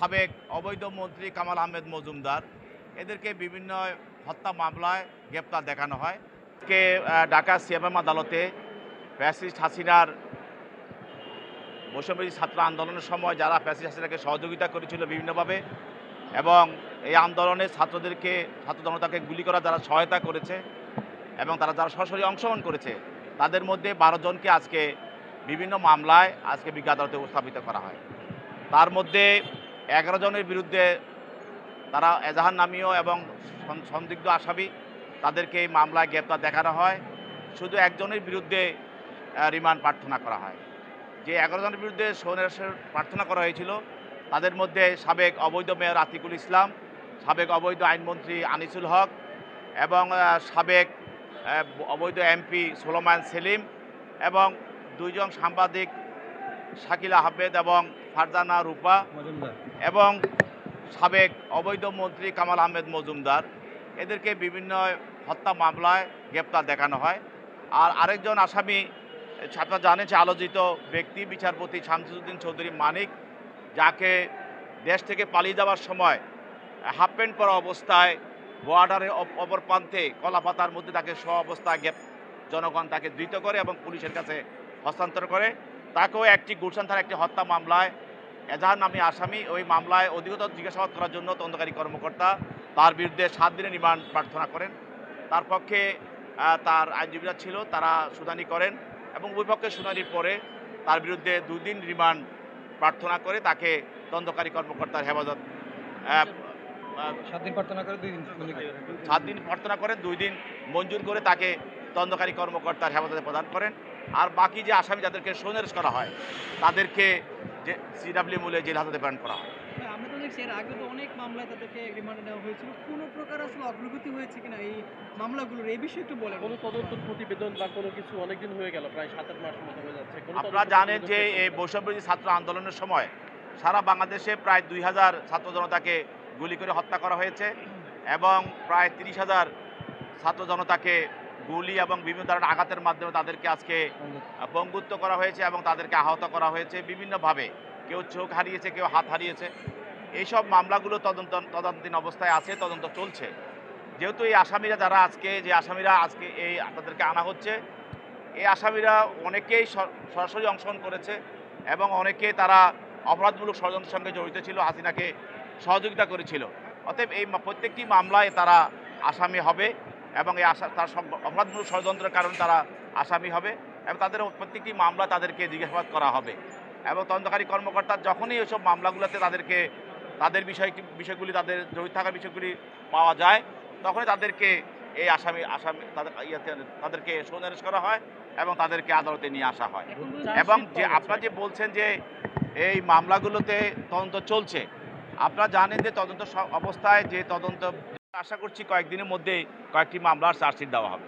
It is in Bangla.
সাবেক অবৈধ মন্ত্রী কামাল আহমেদ মজুমদার। এদেরকে বিভিন্ন হত্যা মামলায় গ্রেপ্তার দেখানো হয়। কে ঢাকা সিএমএম আদালতে ফ্যাসিস্ট হাসিনার বৈষম্যবিরোধী ছাত্র আন্দোলনের সময় যারা ফ্যাসিস্ট হাসিনাকে সহযোগিতা করেছিল বিভিন্নভাবে এবং এই আন্দোলনে ছাত্রদেরকে, ছাত্র জনতাকে গুলি করা যারা সহায়তা করেছে এবং তারা যারা সরাসরি অংশগ্রহণ করেছে, তাদের মধ্যে বারো জনকে আজকে বিভিন্ন মামলায় আজকে বিজ্ঞ আদালতে উপস্থাপিত করা হয়। তার মধ্যে এগারো জনের বিরুদ্ধে তারা এজাহার নামীয় এবং সন- সন্দিগ্ধ আসামি, তাদেরকে এই মামলায় গ্রেপ্তার দেখানো হয়। শুধু একজনের বিরুদ্ধে রিমান্ড প্রার্থনা করা হয়। যে এগারো জনের বিরুদ্ধে সৌনের প্রার্থনা করা হয়েছিল, তাদের মধ্যে সাবেক অবৈধ মেয়র আতিকুল ইসলাম, সাবেক অবৈধ আইনমন্ত্রী আনিসুল হক এবং সাবেক অবৈধ এমপি সোলোমান সেলিম এবং দুইজন সাংবাদিক শাকিল আহমেদ এবং ফারজানা রূপা এবং সাবেক অবৈধ মন্ত্রী কামাল আহমেদ মজুমদার। এদেরকে বিভিন্ন হত্যা মামলায় গ্রেপ্তার দেখানো হয়। আর আরেকজন আসামি আপনারা জানেন যে আলোচিত ব্যক্তি বিচারপতি শামসুদ্দিন চৌধুরী মানিক যাকে দেশ থেকে পালিয়ে যাওয়ার সময় হাফ প্যান্ট পরা অবস্থায় বর্ডারের অপ- অপর প্রান্তে কলাপাতার মধ্যে তাকে স্ব অবস্থায় জনগণ তাকে ধৃত করে এবং পুলিশের কাছে হস্তান্তর করে। তাকেও একটি গুলশান থানার একটি হত্যা মামলায় এজাহার নামে আসামি ওই মামলায় অধিকতর জিজ্ঞাসাবাদ করার জন্য তদন্তকারী কর্মকর্তা তার বিরুদ্ধে সাত দিনের রিমান্ড প্রার্থনা করেন। তার পক্ষে তার আইনজীবীরা ছিল তারা শুনানি করেন এবং উভয় পক্ষের শুনানির পরে তার বিরুদ্ধে দুদিন রিমান্ড প্রার্থনা করে তাকে তদন্তকারী কর্মকর্তার হেফাজত সাত দিন প্রার্থনা করে দুই দিন। সাত দিন প্রার্থনা করেন দুই দিন মঞ্জুর করে তাকে তদন্তকারী কর্মকর্তার হেফাজতে প্রদান করেন। আর বাকি যে আসামি যাদেরকে সোনারেস করা হয় তাদেরকে যে সিডাব্লিউ মূলে জেল হাজতে প্রেরণ করা হয়। আমরা তো দেখছি এর আগে তো অনেক মামলায় তাদেরকে রিমান্ডে নেওয়া হয়েছিল। কোনো প্রকার আসলে অগ্রগতি হয়েছে কিনা এই মামলাগুলোর এই বিষয়ে একটু বলেন। কোনো তদন্ত প্রতিবেদন বা কোনো কিছু অনেকদিন হয়ে গেল প্রায় সাত আট মাস মতো হয়ে যাচ্ছে। আপনারা জানেন যে এই বৈষম্যবিরোধী ছাত্র আন্দোলনের সময় সারা বাংলাদেশে প্রায় দুই হাজার ছাত্র জনতাকে গুলি করে হত্যা করা হয়েছে এবং প্রায় তিরিশ হাজার ছাত্র জনতাকে গুলি এবং বিভিন্ন ধরনের আঘাতের মাধ্যমে তাদেরকে আজকে বঙ্গুত্ব করা হয়েছে এবং তাদেরকে আহত করা হয়েছে বিভিন্নভাবে। কেউ চোখ হারিয়েছে, কেউ হাত হারিয়েছে। এইসব মামলাগুলো তদন্ত, তদন্তাধীন অবস্থায় আছে, তদন্ত চলছে। যেহেতু এই আসামিরা যারা আজকে, যে আসামিরা আজকে এই তাদেরকে আনা হচ্ছে, এই আসামিরা অনেকেই সরাসরি অংশগ্রহণ করেছে এবং অনেকে তারা অপরাধমূলক ষড়যন্ত্রের সঙ্গে জড়িত ছিল, হাসিনাকে সহযোগিতা করেছিল। অতএব এই প্রত্যেকটি মামলায় তারা আসামি হবে। এবং এই আশা তার সব অপরাধমূলক ষড়যন্ত্রের কারণে তারা আসামি হবে এবং তাদের প্রত্যেকটি মামলা তাদেরকে জিজ্ঞাসাবাদ করা হবে। এবং তদন্তকারী কর্মকর্তা যখনই এসব মামলাগুলোতে তাদেরকে তাদের বিষয় বিষয়গুলি তাদের জড়িত থাকার বিষয়গুলি পাওয়া যায় তখনই তাদেরকে এই আসামি আসামি তাদের ইয়েতে তাদেরকে সোনারেশ করা হয় এবং তাদেরকে আদালতে নিয়ে আসা হয়। এবং যে আপনারা যে বলছেন যে এই মামলাগুলোতে তদন্ত চলছে আপনারা জানেন যে তদন্ত অবস্থায় যে তদন্ত আশা করছি কয়েকদিনের মধ্যে কয়েকটি মামলার চার্জশিট দেওয়া হবে।